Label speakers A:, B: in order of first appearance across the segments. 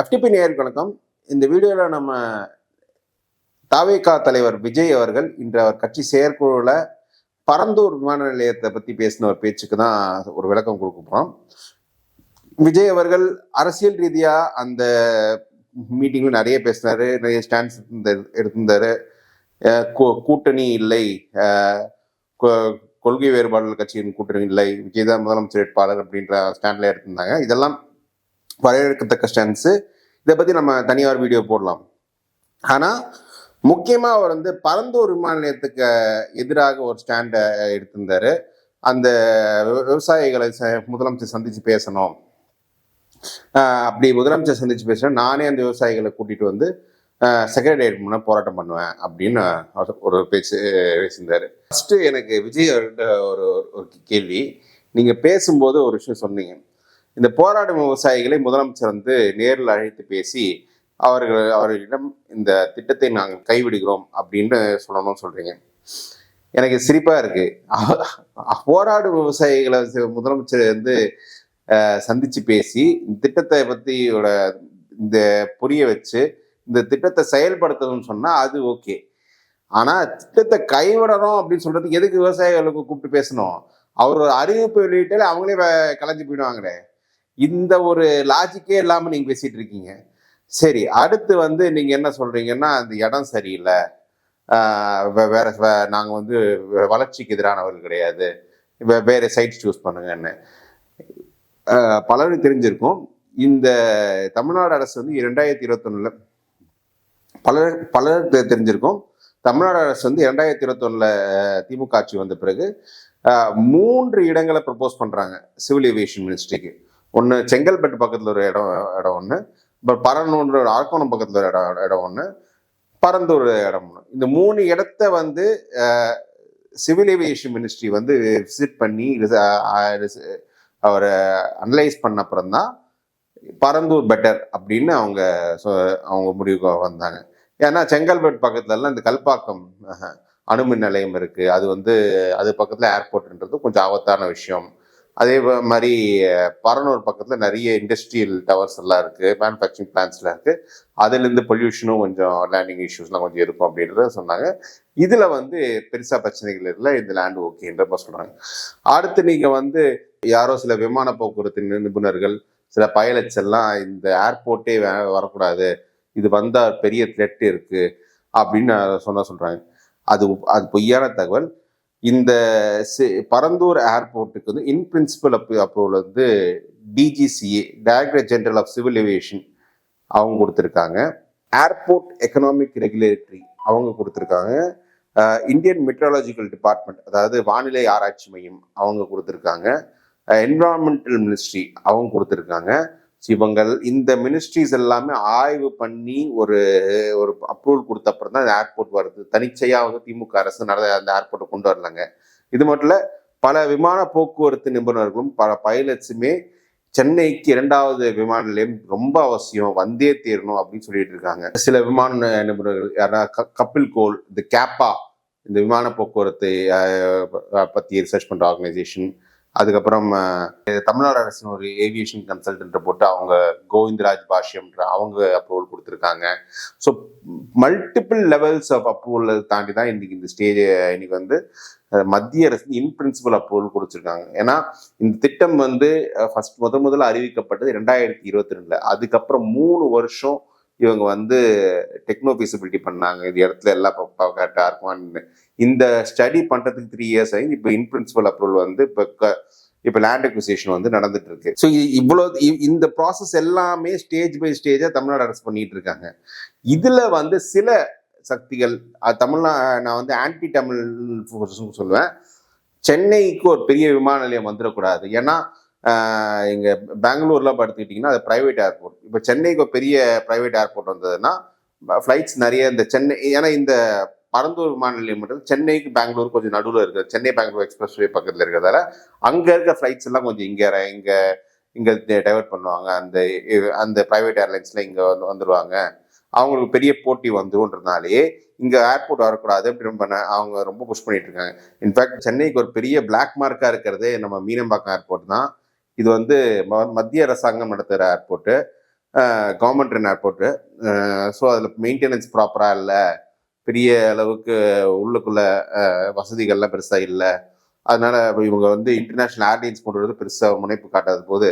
A: FTP நேயருக்கு வணக்கம். இந்த வீடியோவில் நம்ம தாவேகா தலைவர் விஜய் அவர்கள் இன்று அவர் கட்சி செயற்குழுவில் பரந்தூர் விமான நிலையத்தை பற்றி பேசின ஒரு பேச்சுக்கு தான் ஒரு விளக்கம் கொடுக்க போகிறோம் விஜய் அவர்கள் அரசியல் ரீதியாக அந்த மீட்டிங்ல நிறைய பேசினாரு நிறைய ஸ்டாண்ட்ஸ் எடுத்திருந்தாரு. கூட்டணி இல்லை. கொ- கொள்கை வேறுபாடுகள் கட்சியின் கூட்டணி இல்லை. விஜய் தான் முதலமைச்சர் வேட்பாளர் அப்படின்ற ஸ்டாண்ட்ல எடுத்திருந்தாங்க. இதெல்லாம் வரவேற்கத்தக்க ஸ்டாண்ட்ஸு இதை பற்றி நம்ம தனியார் வீடியோ போடலாம். ஆனால் முக்கியமாக அவர் வந்து பரந்தூர் விமான நிலையத்துக்கு எதிராக ஒரு ஸ்டாண்டை எடுத்திருந்தாரு. அந்த விவசாயிகளை ச- முதலமைச்சர் சந்தித்து பேசணும். அப்படி முதலமைச்சர் சந்தித்து பேசினா நானே அந்த விவசாயிகளை கூட்டிகிட்டு வந்து செக்ரட்டரியேட் முன்ன போராட்டம் பண்ணுவேன் அப்படின்னு அவர் ஒரு பேச்சு பேசியிருந்தார். ஃபஸ்ட்டு எனக்கு விஜய் ஒரு ஒரு கேள்வி. நீங்கள் பேசும்போது ஒரு விஷயம் சொன்னீங்க. இந்த போராடும் விவசாயிகளை முதலமைச்சர் வந்து நேரில் அழைத்து பேசி அவர்கள் அவர்களிடம் இந்த திட்டத்தை நாங்கள் கைவிடுகிறோம் அப்படின்னு சொல்லணும்னு சொல்றீங்க. எனக்கு சிரிப்பா இருக்கு. போராடும் விவசாயிகளை முதலமைச்சர் வந்து சந்திச்சு பேசி இந்த திட்டத்தை பத்தி இந்த புரிய வச்சு இந்த திட்டத்தை செயல்படுத்தணும்னு சொன்னா அது ஓகே. ஆனா திட்டத்தை கைவிடணும் அப்படின்னு சொல்றதுக்கு எதுக்கு விவசாயிகளுக்கு கூப்பிட்டு பேசணும்? அவர் ஒரு அறிவிப்பு வெளியிட்டாலே அவங்களே வே- கலைஞ்சு போயிடுவாங்களே. இந்த ஒரு லாஜிக்கே இல்லாமல் நீங்கள் பேசிகிட்டு இருக்கீங்க. சரி அடுத்து வந்து நீங்கள் என்ன சொல்கிறீங்கன்னா அந்த இடம் சரியில்லை. வே- வேற வே- வந்து வளர்ச்சிக்கு எதிரானவர்கள் கிடையாது. வே- சைட்ஸ் சூஸ் பண்ணுங்கன்னு. பலரும் பலருக்கு தெரிஞ்சிருக்கும். இந்த தமிழ்நாடு அரசு வந்து இரண்டாயிரத்தி இருபத்தொன்னுல பலர் பலருக்கு தெரிஞ்சிருக்கும். தமிழ்நாடு அரசு வந்து இரண்டாயிரத்தி இருபத்தொன்னில் திமுக ஆட்சி வந்த பிறகு மூன்று இடங்களை ப்ரப்போஸ் பண்ணுறாங்க சிவில் ஏவியேஷன் மினிஸ்ட்ரிக்கு ஒன்று செங்கல்பட்டு பக்கத்தில் ஒரு இடம் இடம் ஒன்று இப்போ பரனூர் அரக்கோணம் பக்கத்தில் ஒரு இடம் இடம் ஒன்று பரந்தூர் இடம் ஒன்று இந்த மூணு இடத்த வந்து சிவில் ஏவியேஷன் மினிஸ்ட்ரி வந்து விசிட் பண்ணி அவரை அனலைஸ் பண்ண அப்புறம் தான் பரந்தூர் பெட்டர் அப்படின்னு அவங்க அவங்க முடிவுக்கு வந்தாங்க. ஏன்னா செங்கல்பட்டு பக்கத்துலலாம் இந்த கல்பாக்கம் அணுமின் நிலையம் இருக்குது அது வந்து அது பக்கத்தில் ஏர்போர்ட்ன்றது கொஞ்சம் ஆபத்தான விஷயம். அதே மாதிரி பரனூர் பக்கத்தில் நிறைய இண்டஸ்ட்ரியல் டவர்ஸ் எல்லாம் இருக்குது மேனுஃபேக்சரிங் பிளான்ஸ்லாம் இருக்குது அதுலேருந்து பொல்யூஷனும் கொஞ்சம் லேண்டிங் இஷ்யூஸ்லாம் கொஞ்சம் இருக்கும் அப்படின்றத சொன்னாங்க. இதில் வந்து பெருசாக பிரச்சனைகள் இல்லை இந்த லேண்ட் ஓகேன்றப்ப சொல்கிறாங்க அடுத்து நீங்கள் வந்து யாரோ சில விமான போக்குவரத்து நிபுணர்கள் சில பைலட்ஸ் எல்லாம் இந்த ஏர்போர்ட்டே வரக்கூடாது இது வந்தால் பெரிய த்ரெட் இருக்குது அப்படின்னு சொன்ன சொல்கிறாங்க அது அது பொய்யான தகவல். இந்த சி- பரந்தூர் ஏர்போர்ட்டுக்கு வந்து இன் பிரின்சிபல் அப் அப்ரூவல் வந்து DGCA director general of civil aviation அவங்க கொடுத்துருக்காங்க. ஏர்போர்ட் எக்கனாமிக் ரெகுலேட்டரி அவங்க கொடுத்துருக்காங்க. இந்தியன் மெட்ரலாஜிக்கல் டிபார்ட்மெண்ட் அதாவது வானிலை ஆராய்ச்சி மையம் அவங்க கொடுத்துருக்காங்க. என்விரான்மெண்டல் மினிஸ்ட்ரி அவங்க கொடுத்துருக்காங்க. இவங்கள் இந்த மினிஸ்ட்ரிஸ் எல்லாமே ஆய்வு பண்ணி ஒரு ஒரு அப்ரூவல் கொடுத்த அப்புறம் தான் ஏர்போர்ட் வருது. தனிச்சையாக வந்து திமுக அரசு நட அந்த ஏர்போர்ட்டை கொண்டு வரலாங்க. இது மட்டும் இல்லை பல விமான போக்குவரத்து நிபுணர்களும் பல பைலட்ஸுமே சென்னைக்கு இரண்டாவது விமான நிலையம் ரொம்ப அவசியம் வந்தே தீரணும் அப்படின்னு சொல்லிட்டு இருக்காங்க. சில விமான நிபுணர்கள் யாரா க- கபில் கோல் இந்த கேப்பா இந்த விமான போக்குவரத்தை பற்றி ரிசர்ச் பண்ணுற ஆர்கனைசேஷன் அதுக்கப்புறம் தமிழ்நாடு அரசின் ஒரு ஏவியேஷன் கன்சல்டன்ட் போட்டு அவங்க கோவிந்தராஜ் பாஷ்யம்ன்ற அவங்க அப்ரூவல் கொடுத்துருக்காங்க. So multiple levels of approval தாண்டி தான் இன்னைக்கு இந்த ஸ்டேஜ் இன்னைக்கு வந்து மத்திய அரசு இன் பிரின்சிபல் அப்ரூவல் கொடுத்துருக்காங்க. ஏன்னா இந்த திட்டம் வந்து ஃபர்ஸ்ட் முத முதல்ல அறிவிக்கப்பட்டது ரெண்டாயிரத்தி இருபத்தி ரெண்டுல. அதுக்கப்புறம் மூணு வருஷம் இவங்க வந்து டெக்னோ ஃபீசிபிலிட்டி பண்ணாங்க. இது இடத்துல எல்லாம் கரெக்டாக இருக்குமான்னு. இந்த ஸ்டடி பண்ணுறதுக்கு த்ரீ இயர்ஸ் ஆகி இப்போ இன் பிரின்சிபல் அப்ரூவல் வந்து இப்போ இப்போ லேண்ட் அக்விசேஷன் வந்து நடந்துட்டு இருக்கு ஸோ இவ்வளோ இந்த ப்ராசஸ் எல்லாமே ஸ்டேஜ் பை ஸ்டேஜாக தமிழ்நாடு அரசு பண்ணிட்டு இருக்காங்க. இதில் வந்து சில சக்திகள் தமிழ்நா நான் வந்து ஆன்டி தமிழ் சொல்லுவேன். சென்னைக்கு ஒரு பெரிய விமான நிலையம் வந்துடக்கூடாது. ஏன்னா இங்கே பெங்களூர்லாம் படுத்துக்கிட்டிங்கன்னா அது ப்ரைவேட் ஏர்போர்ட் இப்போ சென்னைக்கு ஒரு பெரிய ப்ரைவேட் ஏர்போர்ட் வந்ததுன்னா ஃப்ளைட்ஸ் நிறைய இந்த சென்னை ஏன்னா இந்த பரந்தூர் விமான நிலையம் மட்டும் சென்னைக்கு பெங்களூர் கொஞ்சம் நடுவில் இருக்குது சென்னை பெங்களூர் எக்ஸ்பிரஸ் வே பக்கத்தில் இருக்கிறதால அங்கே இருக்க ஃப்ளைட்ஸ் எல்லாம் கொஞ்சம் இங்கே இங்கே இங்கே டைவெர்ட் பண்ணுவாங்க. அந்த அந்த ப்ரைவேட் ஏர்லைன்ஸில் இங்கே வந்து வந்துடுவாங்க அவங்களுக்கு பெரிய போட்டி வந்துருன்றதுனாலே இங்கே ஏர்போர்ட் வரக்கூடாது அப்படின்னு பண்ண அவங்க ரொம்ப புஷ் பண்ணிட்டு இருக்காங்க. இன்ஃபேக்ட் சென்னைக்கு ஒரு பெரிய பிளாக் மார்க்காக இருக்கிறதே நம்ம மீனம்பாக்கம் ஏர்போர்ட் தான். இது வந்து ம- மத்திய அரசாங்கம் நடத்துகிற airport government run airport so அதில் மெயின்டெனன்ஸ் ப்ராப்பராக இல்லை. பெரிய அளவுக்கு உள்ளுக்குள்ள வசதிகள்லாம் பெருசாக இல்லை. அதனால இவங்க வந்து இன்டர்நேஷ்னல் ஏர்லைன்ஸ் கொண்டு வரது பெருசாக முனைப்பு காட்டாத போது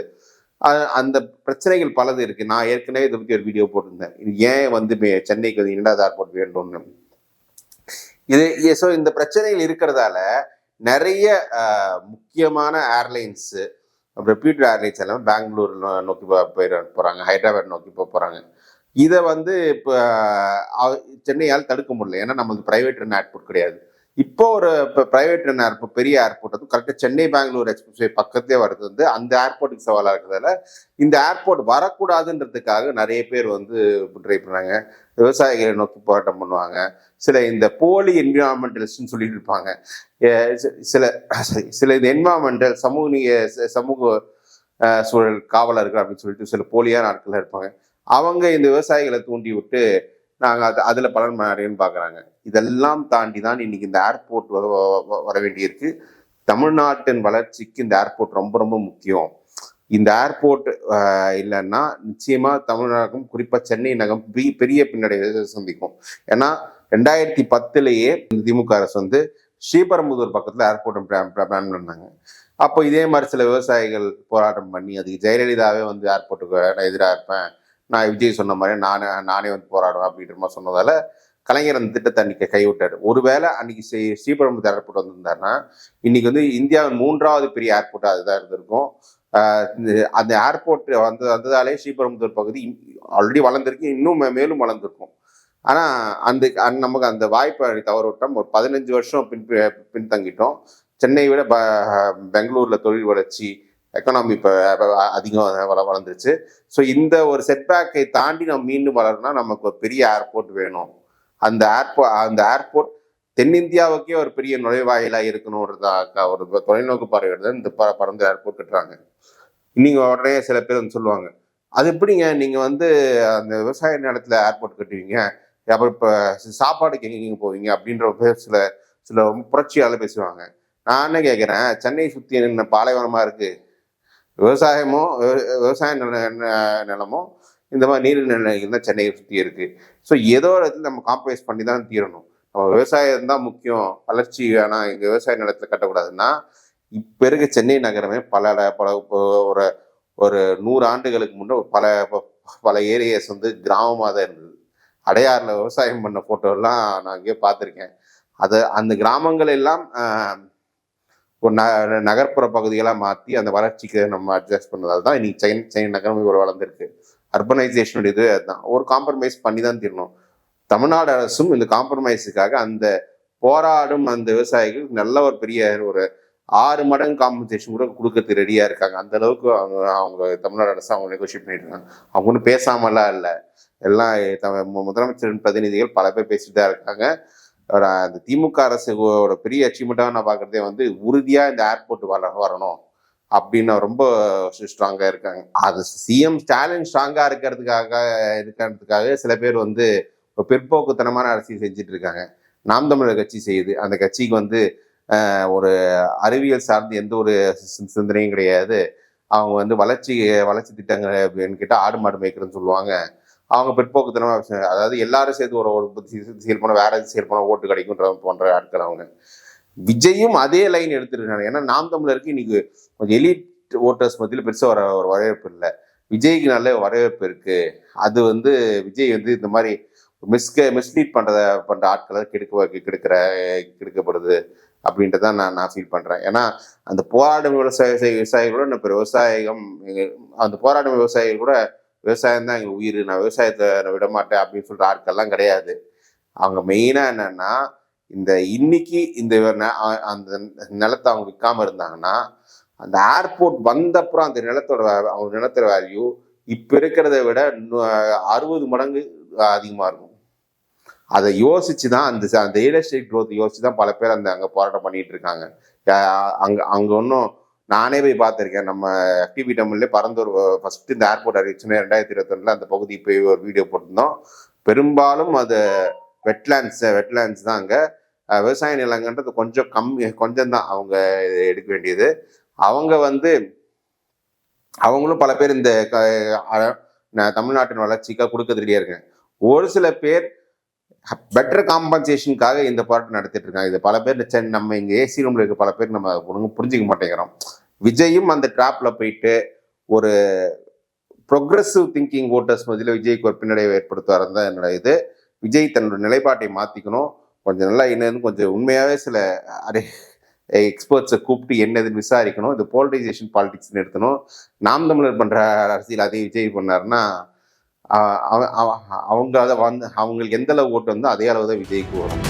A: அந்த பிரச்சனைகள் பலது இருக்குது நான் ஏற்கனவே இதை பற்றி ஒரு வீடியோ போட்டிருந்தேன். ஏன் வந்து மே- சென்னைக்கு வந்து இரண்டாவது ஏர்போர்ட் வேண்டும்னு இது ஸோ இந்த பிரச்சனைகள் இருக்கிறதால நிறைய முக்கியமான ஏர்லைன்ஸு ரெப்யூட்டட் ஏர்லைன்ஸ் எல்லாமே பெங்களூர் நோக்கி போயிட போகிறாங்க ஹைதராபாத் நோக்கி போக போகிறாங்க இதை வந்து இப்போ சென்னையால் தடுக்க முடியல. ஏன்னா நம்மளுக்கு ப்ரைவேட் ரன் கிடையாது. இப்போ ஒரு இப்போ பிரைவேட் ஏர்போர்ட் பெரிய ஏர்போர்ட் வந்து கரெக்டாக சென்னை பெங்களூர் எக்ஸ்பிரஸ் பக்கத்தே வருது வந்து அந்த ஏர்போர்ட்டுக்கு சவாலாக இருக்கிறதால இந்த ஏர்போர்ட் வரக்கூடாதுன்றதுக்காக நிறைய பேர் வந்து ட்ரை பண்ணாங்க விவசாயிகளை நோக்கி போராட்டம் பண்ணுவாங்க. சில இந்த போலி என்விரான்மெண்டலிஸ்ட்னு சொல்லிட்டு இருப்பாங்க. சில சில இந்த என்விரான்மெண்டல் சமூக நீ- ச- சமூக சூழல் காவலர்கள் அப்படின்னு சொல்லிட்டு சில போலியான ஆட்கள் இருப்பாங்க. அவங்க இந்த விவசாயிகளை தூண்டி விட்டு நாங்கள் அது அதில் பலன் அடையணும்னு பார்க்குறாங்க இதெல்லாம் தாண்டி தான் இன்னைக்கு இந்த ஏர்போர்ட் வர வ- வர வேண்டியிருக்கு. தமிழ்நாட்டின் வளர்ச்சிக்கு இந்த ஏர்போர்ட் ரொம்ப ரொம்ப முக்கியம். இந்த ஏர்போர்ட் இல்லைன்னா நிச்சயமாக தமிழ்நாடுக்கும் குறிப்பாக சென்னை நகரம் பெரிய- பெரிய பின்னடைவை சந்திக்கும். ஏன்னா ரெண்டாயிரத்தி பத்துலேயே திமுக அரசு வந்து ஸ்ரீபெரும்புதூர் பக்கத்தில் ஏர்போர்ட் பிளான் பண்ணாங்க. அப்போ இதே மாதிரி சில விவசாயிகள் போராட்டம் பண்ணி அதுக்கு ஜெயலலிதாவே வந்து ஏர்போர்ட்டுக்கு நான் எதிராக இருப்பேன். நான் விஜய் சொன்ன மாதிரி நானே நானே வந்து போராடுவேன் அப்படின்ற மாதிரி சொன்னதால கலைஞர் அந்த திட்டத்தை அன்னைக்கு கைவிட்டார். ஒருவேளை அன்னைக்கு ஸ்ரீ- ஏர்போர்ட் வந்திருந்தாருன்னா இன்னைக்கு வந்து இந்தியாவின் மூன்றாவது பெரிய ஏர்போர்ட் அதுதான் இருந்திருக்கும். அந்த ஏர்போர்ட் வந்து வந்ததாலே ஸ்ரீபெரும்புத்தூர் பகுதி ஆல்ரெடி வளர்ந்துருக்கு இன்னும் மே- மேலும் வளர்ந்துருக்கும். ஆனால் அந்த அந் நமக்கு அந்த வாய்ப்பை தவற விட்டோம் ஒரு பதினஞ்சு வருஷம் பின் பின்தங்கிட்டோம். சென்னையை விட ப- பெங்களூரில் தொழில் வளர்ச்சி எக்கனாமி இப்போ அதிகம் வள வளர்ந்துருச்சு. ஸோ இந்த ஒரு செட்பேக்கை தாண்டி நம்ம மீண்டும் வளரணும்னா நமக்கு ஒரு பெரிய ஏர்போர்ட் வேணும். அந்த ஏர்போ அந்த ஏர்போர்ட் தென்னிந்தியாவுக்கே ஒரு பெரிய நுழைவாயிலாக இருக்கணும்ன்றதாக ஒரு தொலைநோக்கு பார்வையோட இந்த ப- பறந்து ஏர்போர்ட் கட்டுறாங்க. நீங்கள் உடனே சில பேர் வந்து சொல்லுவாங்க அது எப்படிங்க? நீங்கள் வந்து அந்த விவசாய நிலத்தில் ஏர்போர்ட் கட்டுவீங்க. அப்புறம் இப்போ சாப்பாடுக்கு எங்கே எங்கே போவீங்க? அப்படின்ற பேர் சில சில ரொம்ப பேசுவாங்க. நான் என்ன கேட்குறேன் சென்னை சுற்றி என்ன பாலைவனமாக இருக்குது விவசாயமோ விவ- விவசாய நில நிலமோ இந்த மாதிரி நீர் நிலைகள் தான் சென்னையை சுற்றி இருக்குது ஸோ ஏதோ ஒரு இடத்துல நம்ம காம்ப்ரமைஸ் பண்ணி தான் தீரணும். நம்ம விவசாயம் தான் முக்கியம். வளர்ச்சி வேணாம் இங்கே விவசாய நிலத்தில் கட்டக்கூடாதுன்னா இப்போ இருக்க சென்னை நகரமே பல பல ஒரு ஒரு நூறு ஆண்டுகளுக்கு முன்னே பல பல ஏரியாஸ் வந்து கிராமமாக தான் இருந்தது. அடையாறில் விவசாயம் பண்ண ஃபோட்டோலாம் நான் அங்கேயே பார்த்துருக்கேன். அது அந்த கிராமங்கள் எல்லாம் ஒரு ந நகர்ப்புற பகுதிகளாக மாற்றி அந்த வளர்ச்சிக்கு நம்ம அட்ஜஸ்ட் பண்ணதால் தான் இன்னைக்கு சென்னை சென்னை நகரம் இவ்வளோ வளர்ந்துருக்கு. அர்பனைசேஷன் இது அதுதான். ஒரு காம்ப்ரமைஸ் பண்ணி தான் தீரணும். தமிழ்நாடு அரசும் இந்த காம்ப்ரமைஸுக்காக அந்த போராடும் அந்த விவசாயிகள் நல்ல ஒரு பெரிய ஒரு ஆறு மடங்கு காம்பன்சேஷன் கூட கொடுக்கறதுக்கு ரெடியாக இருக்காங்க. அந்த அளவுக்கு அவங்க அவங்க தமிழ்நாடு அரசு அவங்க நெகோஷியேட் பண்ணிட்டு இருக்காங்க அவங்க ஒன்றும் பேசாமலாம் இல்லை. எல்லாம் த- மு- முதலமைச்சரின் பிரதிநிதிகள் பல பேர் பேசிட்டு தான் இருக்காங்க. அந்த திமுக அரசோட பெரிய அச்சீவ்மெண்ட்டாக நான் பார்க்குறதே வந்து உறுதியாக இந்த ஏர்போர்ட் வர வரணும் அப்படின்னு ரொம்ப ஸ்ட்ராங்காக இருக்காங்க. அது சிஎம் ஸ்டாலின் ஸ்ட்ராங்காக இருக்கிறதுக்காக இருக்கிறதுக்காக சில பேர் வந்து ஒரு பிற்போக்குத்தனமான அரசியல் செஞ்சுட்டு இருக்காங்க. நாம் தமிழர் கட்சி செய்யுது. அந்த கட்சிக்கு வந்து ஒரு அறிவியல் சார்ந்து எந்த ஒரு சிந்தனையும் கிடையாது. அவங்க வந்து வளர்ச்சி வளர்ச்சி திட்டங்கள் அப்படின்னு கேட்டால் ஆடு மாடு மேய்க்கிறேன்னு சொல்லுவாங்க. அவங்க பிற்போக்குத்தனமாக அதாவது எல்லாரும் சேர்த்து ஒரு ஒரு செயல் பண்ண வேற செயல் பண்ண ஓட்டு கிடைக்குன்ற போன்ற ஆட்கள் அவங்க. விஜயும் அதே லைன் எடுத்துருக்காங்க. ஏன்னா நாம் தமிழருக்கு இன்னைக்கு கொஞ்சம் எலிட் ஓட்டர்ஸ் மத்தியில் பெருசாக வர ஒரு வரவேற்பு இல்லை. விஜய்க்கு நல்ல வரவேற்பு இருக்கு. அது வந்து விஜய் வந்து இந்த மாதிரி மிஸ்க மிஸ்லீட் பண்ணுறத பண்ணுற ஆட்களை கெடுக்க கெடுக்கிற கெடுக்கப்படுது அப்படின்றத நான் நான் ஃபீல் பண்ணுறேன் ஏன்னா அந்த போராடும் விவசாய விவசாயிகளோட இப்போ விவசாயம் அந்த போராடும் விவசாயிகள் கூட விவசாயம் தான் எங்கள் உயிர். நான் விவசாயத்தை நான் விட மாட்டேன் அப்படின்னு சொல்கிற ஆட்கள்லாம் கிடையாது. அவங்க மெயினாக என்னென்னா இந்த இன்னைக்கு இந்த அந்த நிலத்தை அவங்க விற்காம இருந்தாங்கன்னா அந்த ஏர்போர்ட் வந்தப்புறம் அந்த நிலத்தோட அவங்க நிலத்தோட வேல்யூ இப்போ இருக்கிறத விட அறுபது மடங்கு அதிகமாக இருக்கும். அதை யோசிச்சு தான் அந்த அந்த ரியல் எஸ்டேட் க்ரோத் யோசிச்சு தான் பல பேர் அந்த அங்கே போராட்டம் பண்ணிட்டு இருக்காங்க. அங்கே அங்கே ஒன்றும் நானே போய் பார்த்துருக்கேன். நம்ம டிவி தமிழ்ல பறந்தூர் ஃபர்ஸ்ட் இந்த ஏர்போர்ட் அறிவிச்சுன்னு ரெண்டாயிரத்தி இருபத்தொன்னில் அந்த பகுதி போய் ஒரு வீடியோ போட்டிருந்தோம். பெரும்பாலும் அது வெட்லேண்ட்ஸ் வெட்லேண்ட்ஸ் தான் அங்கே. விவசாய நிலங்கன்றது கொஞ்சம் கம்மி கொஞ்சம் தான் அவங்க எடுக்க வேண்டியது. அவங்க வந்து அவங்களும் பல பேர் இந்த க- தமிழ்நாட்டின் வளர்ச்சிக்காக கொடுக்கறதுலேயே ரெடியா இருக்கேன் ஒரு சில பேர் பெட்டர் காம்பன்சேஷனுக்காக இந்த போராட்டம் நடத்திட்டு இருக்காங்க. இது பல பேர் சென் நம்ம இங்கே ஏசி ரூம்ல இருக்க பல பேர் நம்ம புரிஞ்சிக்க மாட்டேங்கிறோம். விஜயும் அந்த ட்ராப்ல போயிட்டு ஒரு ப்ரொக்ரெசிவ் திங்கிங் ஓட்டர்ஸ் மத்தியில் விஜய்க்கு ஒரு பின்னடைவை ஏற்படுத்துவார் தான் என்னோட இது. விஜய் தன்னோட நிலைப்பாட்டை மாற்றிக்கணும் கொஞ்சம் நல்லா என்னன்னு கொஞ்சம் உண்மையாகவே சில அரே எக்ஸ்பர்ட்ஸை கூப்பிட்டு என்னதுன்னு விசாரிக்கணும். இது போலரைசேஷன் பாலிடிக்ஸ் நிறுத்தணும் நாம் தமிழர் பண்ணுற அரசியல் அதே விஜய் பண்ணாருன்னா அவ- அவ- அவங்க அதை வந்து அவங்களுக்கு எந்த அளவு ஓட்டு வந்தோ அதே அளவு தான் விஜய்க்கு வரும்